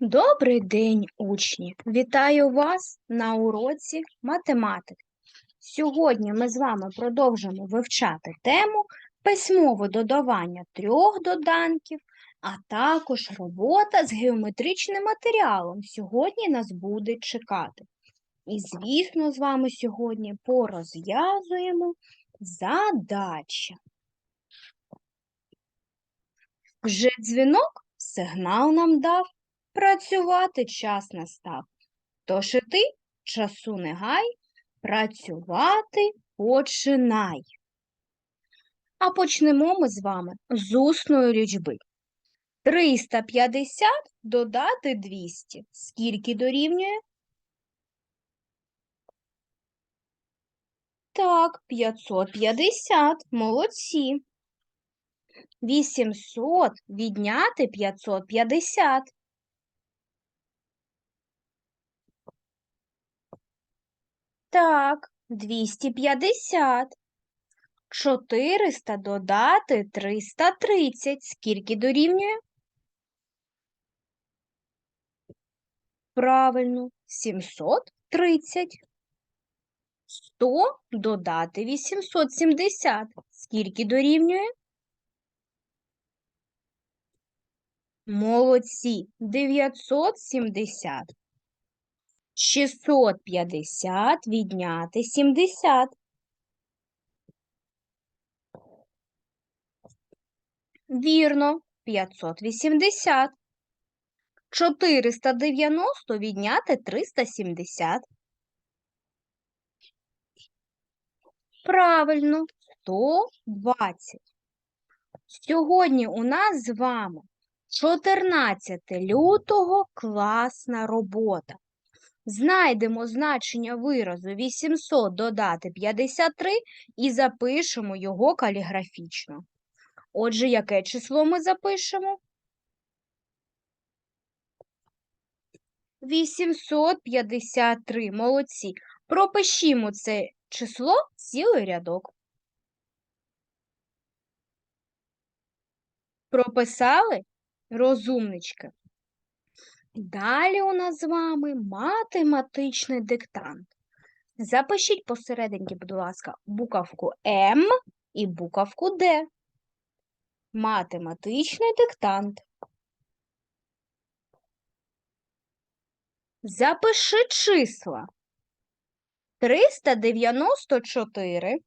Добрий день, учні! Вітаю вас на уроці математики. Сьогодні ми з вами продовжимо вивчати тему письмове додавання трьох доданків, а також робота з геометричним матеріалом сьогодні нас буде чекати. І, звісно, з вами сьогодні порозв'язуємо задачі. Вже дзвінок сигнал нам дав, працювати час настав. Тож і ти часу не гай, працювати починай. А почнемо ми з вами з усної лічби. 350 додати 200. Скільки дорівнює? Так, 550. Молодці. 800 відняти 550. Так, 250. 400 додати 330. Скільки дорівнює? Правильно, 730. 100 додати 870. Скільки дорівнює? Молодці, 970. 650 відняти 70. Вірно, 580. 490 відняти 370. Правильно, 120. Сьогодні у нас з вами 14 лютого класна робота. Знайдемо значення виразу 800 додати 53 і запишемо його каліграфічно. Отже, яке число ми запишемо? 853. Молодці. Пропишімо це число цілий рядок. Прописали? Розумнички. Далі у нас з вами математичний диктант. Запишіть посерединки, будь ласка, буковку М і буковку Д. Математичний диктант. Запиши числа. 394,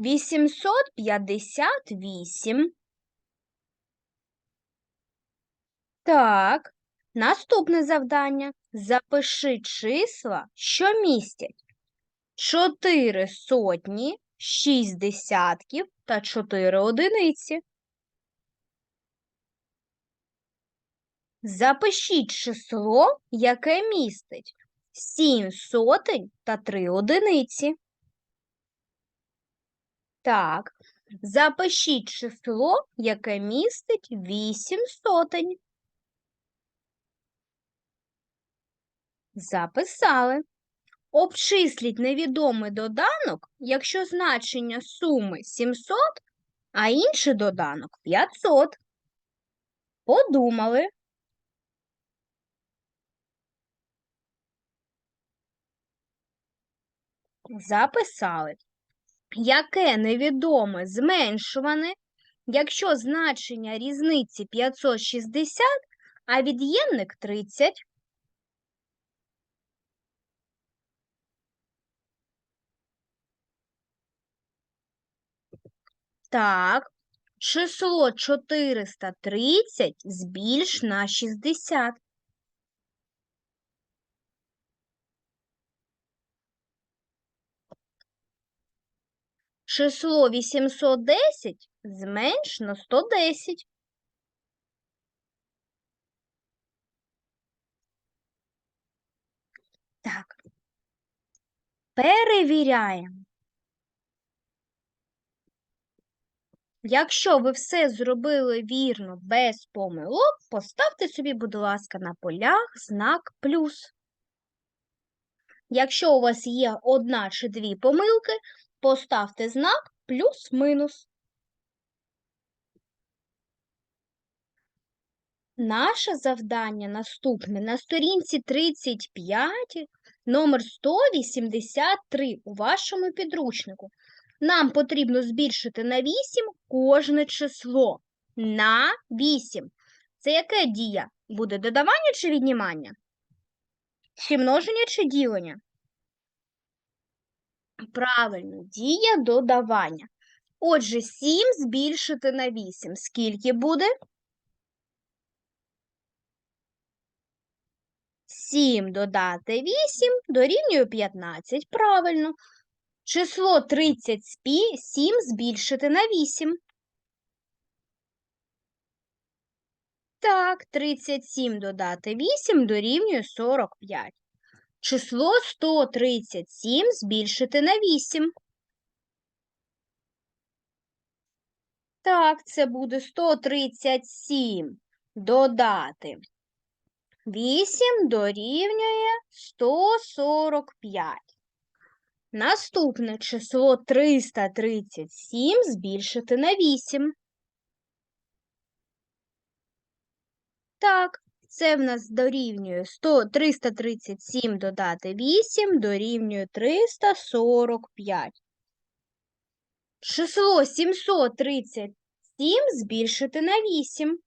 858. Так, наступне завдання. Запиши числа, що містять 4 сотні, 6 десятків та 4 одиниці. Запишіть число, яке містить 7 сотень та 3 одиниці. Так, запишіть число, яке містить 8 сотень. Записали. Обчисліть невідомий доданок, якщо значення суми 700, а інший доданок 500. Подумали. Записали. Яке невідоме зменшуване, якщо значення різниці 560, а від'ємник 30? Так, число 430 збільш на 60. Число 810 зменш на 110. Так. Перевіряємо. Якщо ви все зробили вірно без помилок, поставте собі, будь ласка, на полях знак плюс. Якщо у вас є одна чи дві помилки, поставте знак плюс-минус. Наше завдання наступне на сторінці 35, номер 183 у вашому підручнику. Нам потрібно збільшити на 8 кожне число. На 8. Це яке дія? Буде додавання чи віднімання? Чи множення, чи ділення? Правильно, дія додавання. Отже, 7 збільшити на 8. Скільки буде? 7 додати 8 дорівнює 15. Правильно. Число 37 збільшити на 8. Так, 37 додати 8 дорівнює 45. Число 137 збільшити на 8. Так, це буде 137 додати 8 дорівнює 145. Наступне число 337 збільшити на 8. Так, це в нас дорівнює 100, 337 додати 8 дорівнює 345. Число 737 збільшити на 8.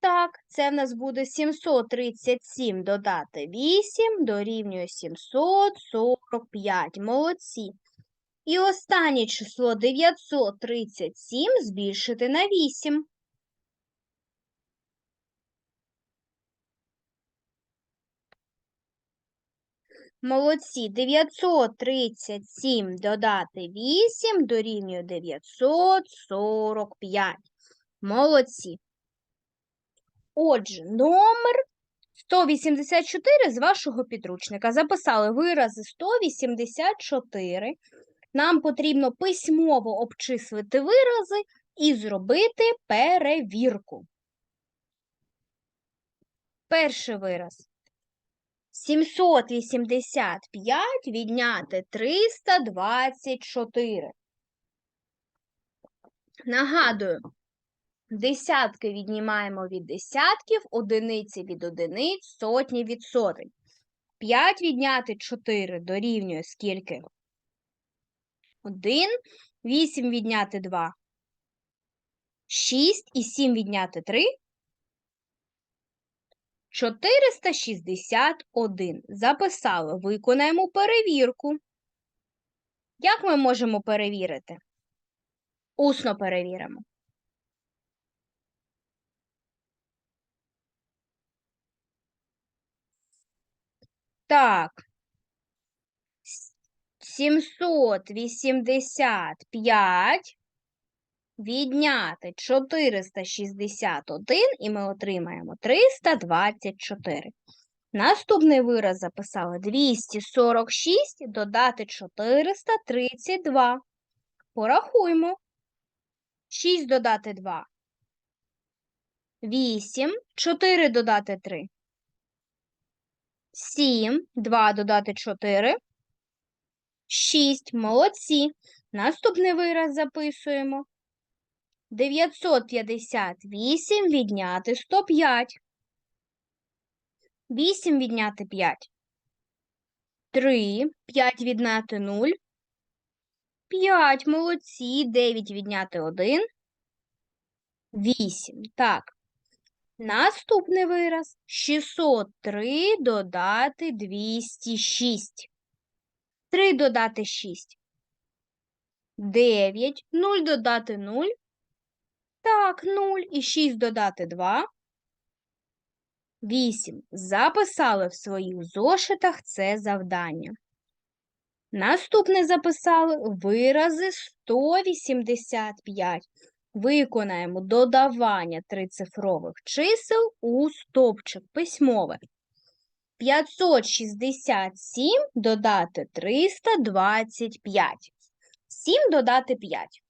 Так, це в нас буде 737 додати 8 дорівнює 745. Молодці. І останнє число 937 збільшити на 8. Молодці. 937 додати 8 дорівнює 945. Молодці. Отже, номер 184 з вашого підручника. Записали вирази 184. Нам потрібно письмово обчислити вирази і зробити перевірку. Перший вираз. 785 відняти 324. Нагадую, десятки віднімаємо від десятків, одиниці від одиниць, сотні від сотень. 5 відняти 4 дорівнює скільки? 1, 8 відняти 2. 6 і 7 відняти 3. 461. Записали. Виконаємо перевірку. Як ми можемо перевірити? Усно перевіримо. Так. 785 відняти 461 і ми отримаємо 324. Наступний вираз записали 246 додати 432. Порахуємо. 6 додати 2. 8. 4 додати 3. 7. 2 додати 4. 6. Молодці. Наступний вираз записуємо. 958 відняти 105. 8 відняти 5. 3. 5 відняти 0. 5. Молодці. 9 відняти 1. 8. Так. Наступний вираз. 603 додати 206. 3 додати 6. 9. 0 додати 0. Так, 0 і 6 додати 2. 8. Записали в своїх зошитах це завдання. Наступне записали вирази 185. Виконаємо додавання трицифрових чисел у стовпчик письмове. 567 додати 325. 7 додати 5.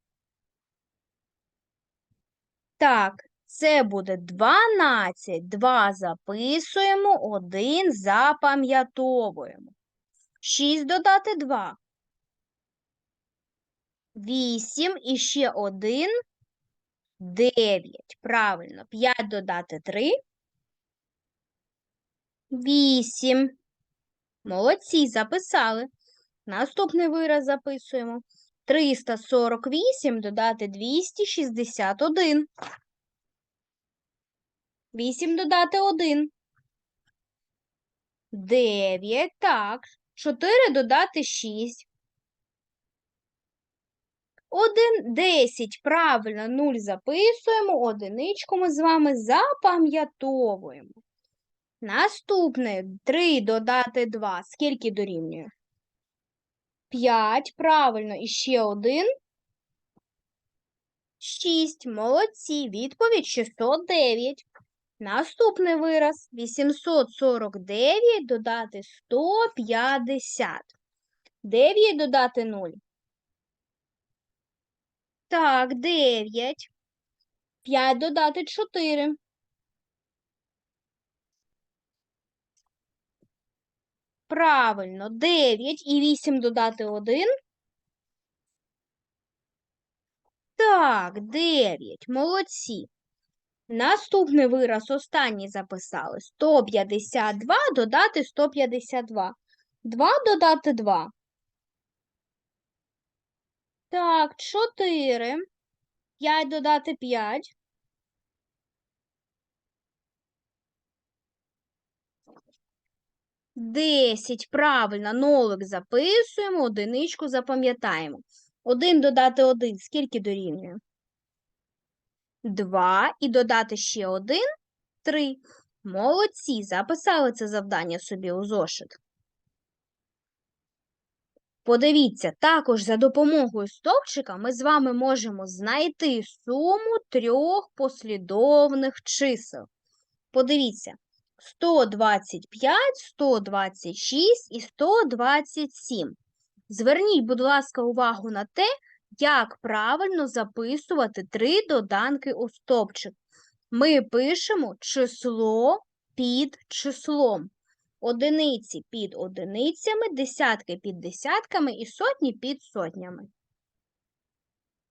Так, це буде 12. 2 записуємо, 1 запам'ятовуємо. 6 додати 2. 8 і ще 1. 9. Правильно. 5 додати 3. 8. Молодці, записали. Наступний вираз записуємо. 348 додати 261. 8 додати 1. 9. Так. 4 додати 6. 1, 10. Правильно, 0 записуємо, одиничку ми з вами запам'ятовуємо. Наступне 3 додати 2. Скільки дорівнює? 5. Правильно, і ще один. 6. Молодці. Відповідь 609. Наступний вираз 849 додати 150. 9 додати 0. Так, 9. 5 додати 4. Правильно, 9 і 8 додати 1. Так, 9. Молодці. Наступний вираз останній записали. 152 додати 152. 2 додати 2. Так, 4. 5 додати 5. Десять. Правильно, нолик записуємо, одиничку запам'ятаємо. Один додати один. Скільки дорівнює? Два. І додати ще один. Три. Молодці. Записали це завдання собі у зошит. Подивіться, також за допомогою стовпчика ми з вами можемо знайти суму трьох послідовних чисел. Подивіться, 125, 126 і 127. Зверніть, будь ласка, увагу на те, як правильно записувати три доданки у стовпчик. Ми пишемо число під числом. Одиниці під одиницями, десятки під десятками і сотні під сотнями.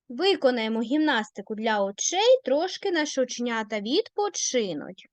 Виконаємо гімнастику для очей, трошки наші оченята відпочинуть.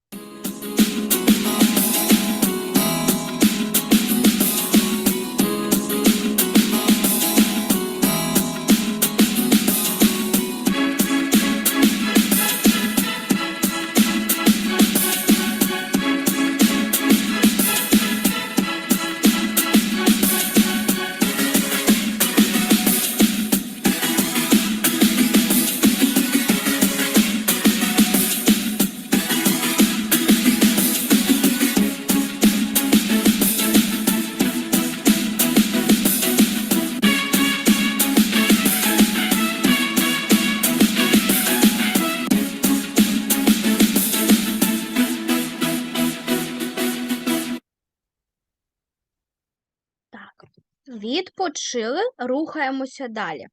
Відпочили, рухаємося далі.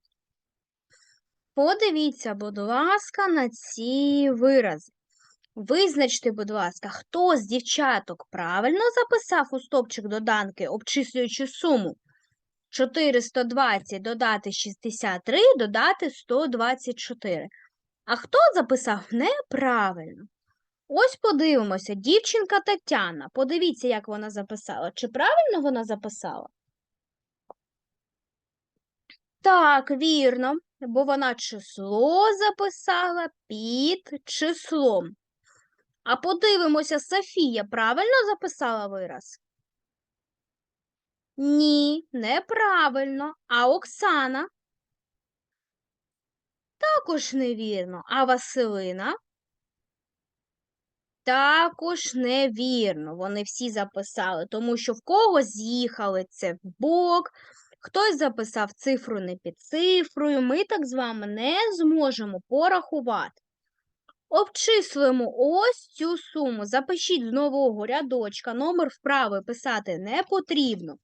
Подивіться, будь ласка, на ці вирази. Визначте, будь ласка, хто з дівчаток правильно записав у стопчик доданки, обчислюючи суму 420 додати 63 додати 124. А хто записав неправильно? Ось подивимося, дівчинка Тетяна. Подивіться, як вона записала. Чи правильно вона записала? Так, вірно, бо вона число записала під числом. А подивимося, Софія правильно записала вираз? Ні, неправильно. А Оксана? Також невірно. А Василина? Також невірно. Вони всі записали, тому що в когось з'їхали це в бок, хтось записав цифру не під цифрою. Ми так з вами не зможемо порахувати. Обчислюємо ось цю суму. Запишіть з нового рядочка. Номер вправи писати не потрібно.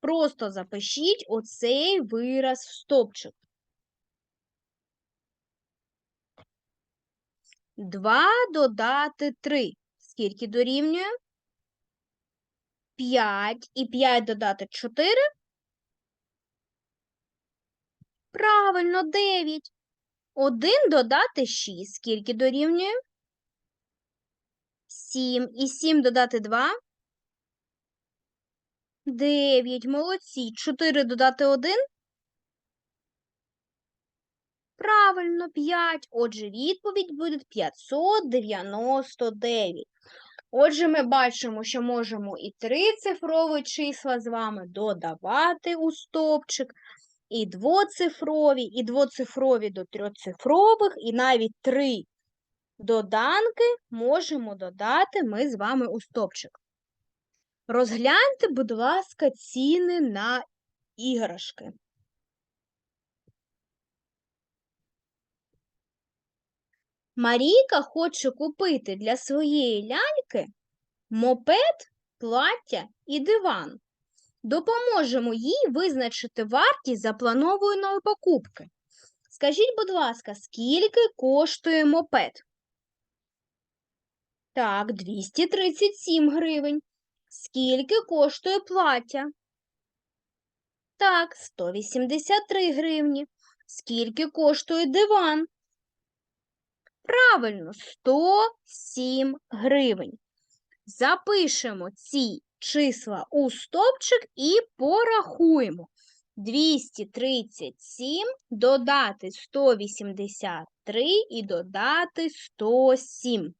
Просто запишіть оцей вираз в стопчик. 2 додати 3. Скільки дорівнює? 5. І 5 додати 4. Правильно, 9. 1 додати 6. Скільки дорівнює? 7. І 7 додати 2? 9. Молодці. 4 додати 1? Правильно, 5. Отже, відповідь буде 599. Отже, ми бачимо, що можемо і трицифрові числа з вами додавати у стовпчик, і двоцифрові, і двоцифрові до трьохцифрових, і навіть три доданки можемо додати ми з вами у стовпчик. Розгляньте, будь ласка, ціни на іграшки. Марійка хоче купити для своєї ляльки мопед, плаття і диван. Допоможемо їй визначити вартість запланованої покупки. Скажіть, будь ласка, скільки коштує мопед? Так, 237 гривень. Скільки коштує плаття? Так, 183 гривні. Скільки коштує диван? Правильно, 107 гривень. Запишемо ці числа у стовпчик і порахуємо. 237 додати 183 і додати 107.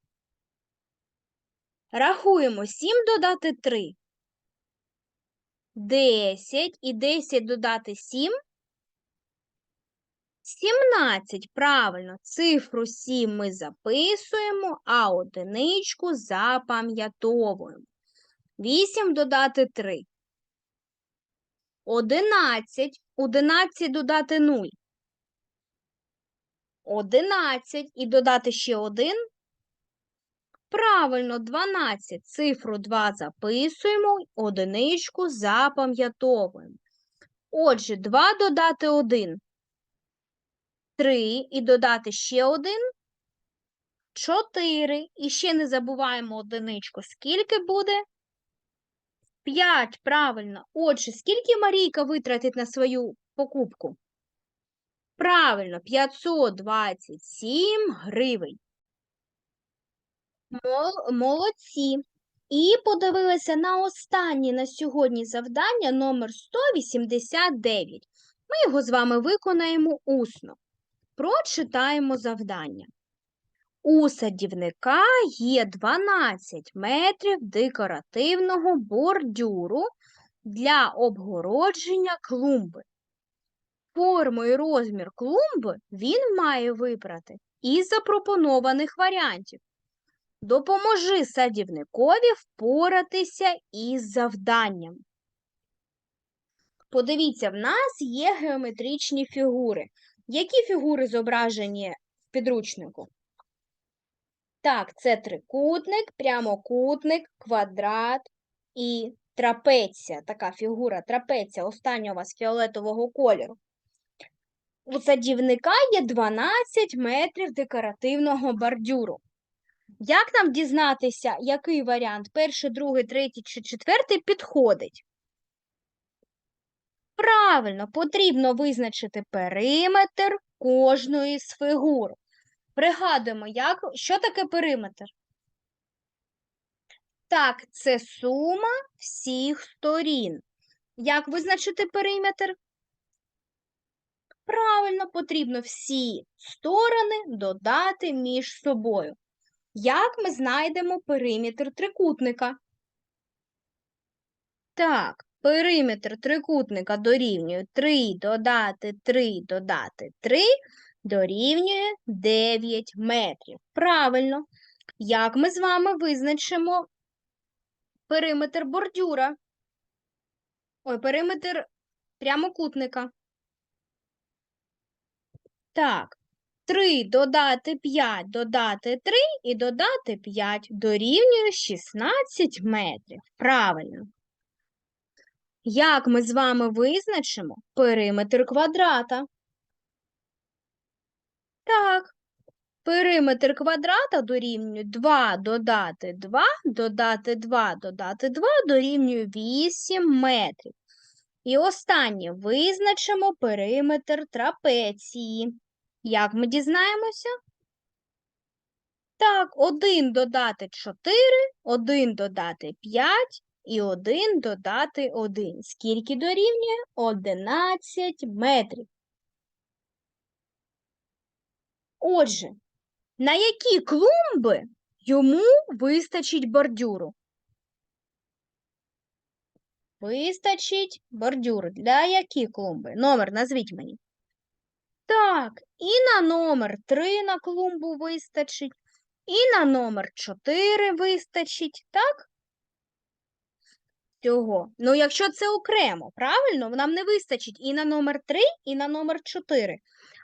Рахуємо 7 додати 3. 10 і 10 додати 7. 17. Правильно, цифру 7 ми записуємо, а одиничку запам'ятовуємо. 8 додати 3. 11. 11 додати 0. 11 і додати ще 1. Правильно, 12. Цифру 2 записуємо, одиничку запам'ятовуємо. Отже, 2 додати 1. 3 і додати ще 1. 4. І ще не забуваємо одиничку. Скільки буде? 5, правильно. Отже, скільки Марійка витратить на свою покупку? Правильно, 527 гривень. Молодці. І подивилися на останнє на сьогодні завдання номер 189. Ми його з вами виконаємо усно. Прочитаємо завдання. У садівника є 12 метрів декоративного бордюру для обгородження клумби. Форму і розмір клумби він має вибрати із запропонованих варіантів. Допоможи садівникові впоратися із завданням. Подивіться, в нас є геометричні фігури. Які фігури зображені в підручнику? Так, це трикутник, прямокутник, квадрат і трапеція. Така фігура трапеція остання у вас фіолетового кольору. У садівника є 12 метрів декоративного бордюру. Як нам дізнатися, який варіант перший, другий, третій чи четвертий підходить? Правильно, потрібно визначити периметр кожної з фігур. Пригадуємо, як, що таке периметр? Так, це сума всіх сторін. Як визначити периметр? Правильно, потрібно всі сторони додати між собою. Як ми знайдемо периметр трикутника? Так, периметр трикутника дорівнює 3 додати 3 додати 3 дорівнює 9 метрів. Правильно. Як ми з вами визначимо периметр бордюра? Ой, периметр прямокутника. Так, 3 додати 5, додати 3 і додати 5 дорівнює 16 метрів. Правильно. Як ми з вами визначимо периметр квадрата? Так, периметр квадрата дорівнює 2 додати 2, додати 2, додати 2 дорівнює 8 метрів. І останнє визначимо периметр трапеції. Як ми дізнаємося? Так, 1 додати 4, 1 додати 5 і 1 додати 1. Скільки дорівнює? 11 метрів. Отже, на які клумби йому вистачить бордюру? Вистачить бордюру. Для які клумби? Номер назвіть мені. Так, і на номер 3 на клумбу вистачить, і на номер 4 вистачить, так? Цього. Ну, якщо це окремо, правильно, нам не вистачить і на номер 3, і на номер 4.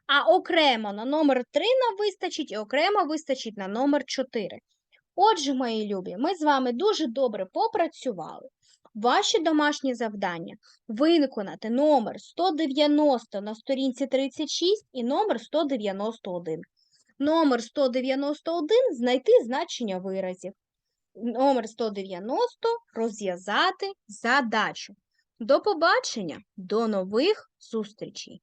А окремо на номер 3 нам вистачить, і окремо вистачить на номер 4. Отже, мої любі, ми з вами дуже добре попрацювали. Ваші домашні завдання виконати номер 190 на сторінці 36 і номер 191. Номер 191 знайти значення виразів. Номер 190 розв'язати задачу. До побачення, до нових зустрічей!